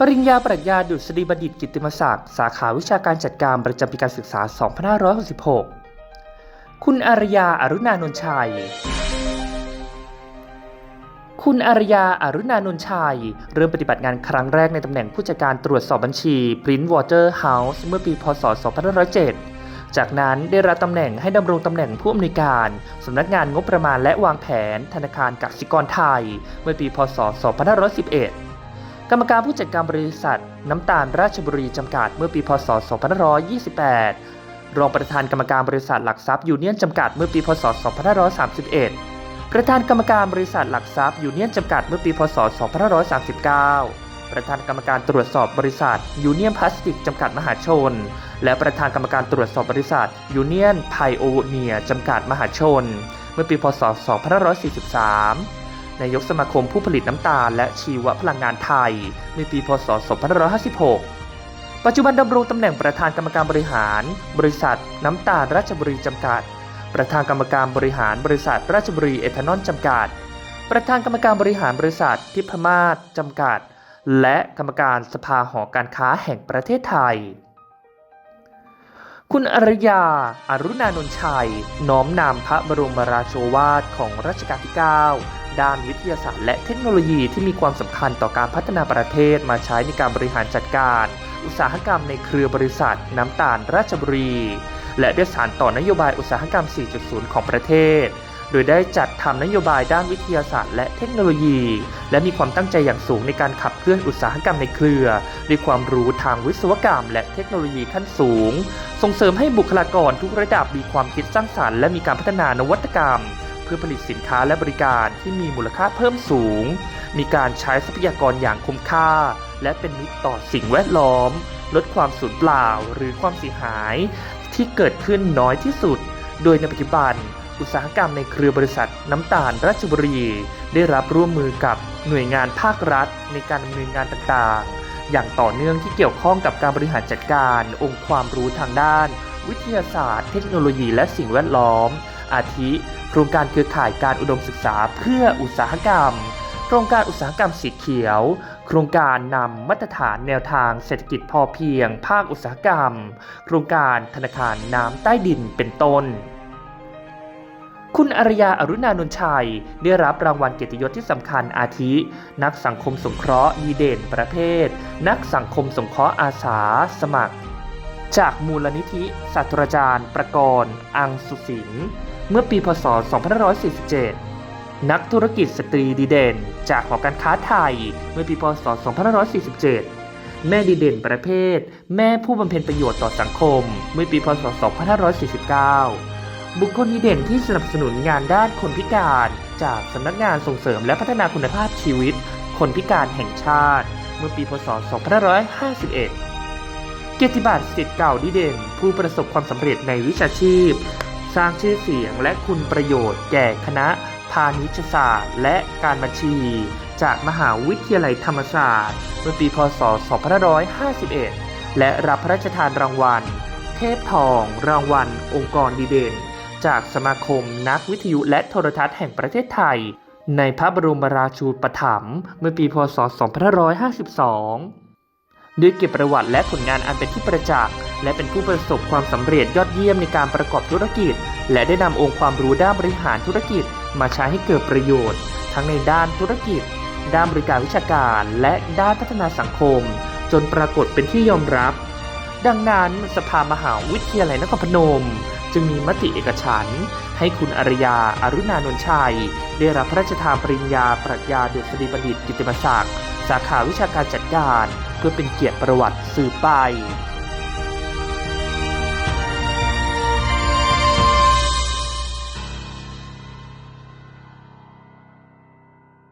ปริญญาปรัชญาดุษฎีบัณฑิตกิตติมศักดิ์ สาขาวิชาการจัดการประจำปีการศึกษา 2566 คุณอารยาอารุณานนท์ชัย คุณอารยาอารุณานนท์ชัย เริ่มปฏิบัติงานครั้งแรกในตำแหน่งผู้จัดการตรวจสอบบัญชี Print Water House เมื่อปี พศ 2507 จากนั้นได้รับตำแหน่งให้ดำรงตำแหน่งผู้อำนวยการสำนักงานงบประมาณและวางแผน ธนาคารกสิกรไทย เมื่อปี พศ 2511 กรรมการผู้จัดการบริษัท น้ำตาลราชบุรีจำกัดเมื่อปีพศ 2528 รองประธานกรรมการบริษัทหลักทรัพย์ยูเนียนจำกัดเมื่อปีพศ 2531 ประธานกรรมการบริษัทหลักทรัพย์ยูเนียนจำกัดเมื่อปีพศ 2539 ประธานกรรมการตรวจสอบบริษัทยูเนียนพลาสติกจำกัดมหาชน และประธานกรรมการตรวจสอบบริษัทยูเนียนไพโอเนียจำกัดมหาชน เมื่อปีพศ 2543 นายกสมาคมผู้ผลิตน้ำตาลและชีวพลังงานไทยในปีพศ 2556 ปัจจุบันดำรงตำแหน่งประธานกรรมการบริหาร บริษัท น้ำตาลราชบุรีจำกัด ประธานกรรมการบริหารบริษัทราชบุรีเอทานอลจำกัด ประธานกรรมการบริหารบริษัททิพมาศจำกัด และกรรมการสภาหอการค้าแห่งประเทศไทยคุณอารยาอารุณานนท์ชัย น้อมนำพระบรมราโชวาทของรัชกาลที่ 9 ด้านวิทยาศาสตร์ และเทคโนโลยีที่มีความสำคัญต่อการพัฒนาประเทศมาใช้ในการบริหารจัดการ อุตสาหกรรมในเครือบริษัท น้ำตาลราชบุรี และได้สานต่อนโยบายอุตสาหกรรม 4.0 ของประเทศ โดยได้จัดทำนโยบายด้านวิทยาศาสตร์ และเทคโนโลยี และมีความตั้งใจอย่างสูงในการขับเคลื่อนอุตสาหกรรมในเครือ ด้วยความรู้ทางวิศวกรรม และเทคโนโลยีขั้นสูง ส่งเสริมให้บุคลากรทุกระดับมีความคิดสร้างสรรค์และมีการพัฒนานวัตกรรม เพื่อผลิตสินค้าและบริการที่มีมูลค่าเพิ่มสูง มีการใช้ทรัพยากรอย่างคุ้มค่า และเป็นมิตรต่อสิ่งแวดล้อม ลดความสูญเปล่าหรือความเสียหายที่เกิดขึ้นน้อยที่สุด โดยในปัจจุบัน อุตสาหกรรมในเครือบริษัทน้ำตาลราชบุรี ได้รับร่วมมือกับหน่วยงานภาครัฐ ในการดำเนินงานต่างๆ อย่างต่อเนื่องที่เกี่ยวข้องกับการบริหารจัดการ องค์ความรู้ทางด้าน วิทยาศาสตร์ เทคโนโลยี และสิ่งแวดล้อม อาทิ โครงการเครือข่ายการอุดมศึกษาเพื่ออุตสาหกรรม โครงการอุตสาหกรรมสีเขียว โครงการนำมาตรฐานแนวทางเศรษฐกิจพอเพียง ภาคอุตสาหกรรม โครงการธนาคารน้ำใต้ดินเป็นต้นคุณอารยาอรุณานนชัย ได้รับรางวัลเกียรติยศที่สำคัญอาทิ นักสังคมสงเคราะห์ดีเด่นประเภท นักสังคมสงเคราะห์อาสาสมัคร จากมูลนิธิศาสตราจารย์ ประกรณ์ อังสุสิน เมื่อปีพศ 2547 นักธุรกิจสตรีดีเด่น จากหอการค้าไทย เมื่อปีพศ 2547 แม่ดีเด่นประเภท แม่ผู้บำเพ็ญประโยชน์ต่อสังคม เมื่อปีพศ 2549 บุคคลดีเด่นที่สนับสนุนงานด้านคนพิการ จากสำนักงานส่งเสริมและพัฒนาคุณภาพชีวิต คนพิการแห่งชาติ เมื่อปีพศ 2551 เกียรติบัตรสิทธิ์เก่าดีเด่น ผู้ประสบความสำเร็จในวิชาชีพ สร้างชื่อเสียงและคุณประโยชน์แก่คณะพาณิชยศาสตร์และการบัญชี จากมหาวิทยาลัยธรรมศาสตร์เมื่อปีพศ 2551 และรับพระราชทานรางวัล เทพทอง รางวัล องค์กรดีเด่น จากสมาคมนักวิทยุและโทรทัศน์แห่งประเทศไทย ในพระบรมราชูปถัมภ์เมื่อปีพศ 2552 ด้วยเกียรติประวัติและผลงานอันเป็นที่ประจักษ์ และเป็นผู้ประสบความสำเร็จยอดเยี่ยมในการประกอบธุรกิจ และได้นำองค์ความรู้ด้านบริหารธุรกิจ มาใช้ให้เกิดประโยชน์ ทั้งในด้านธุรกิจ ด้านบริการวิชาการ และด้านพัฒนาสังคม จนปรากฏเป็นที่ยอมรับ ดังนั้นสภามหาวิทยาลัยนครพนม จึงมีมติเอกฉันให้คุณอารยาอารุณานนท์ชัย ได้รับพระราชทานปริญญา ปรัชญาดุษฎีบัณฑิตกิตติมศักดิ์สาขาวิชาการจัดการ เพื่อเป็นเกียรติประวัติสืบไป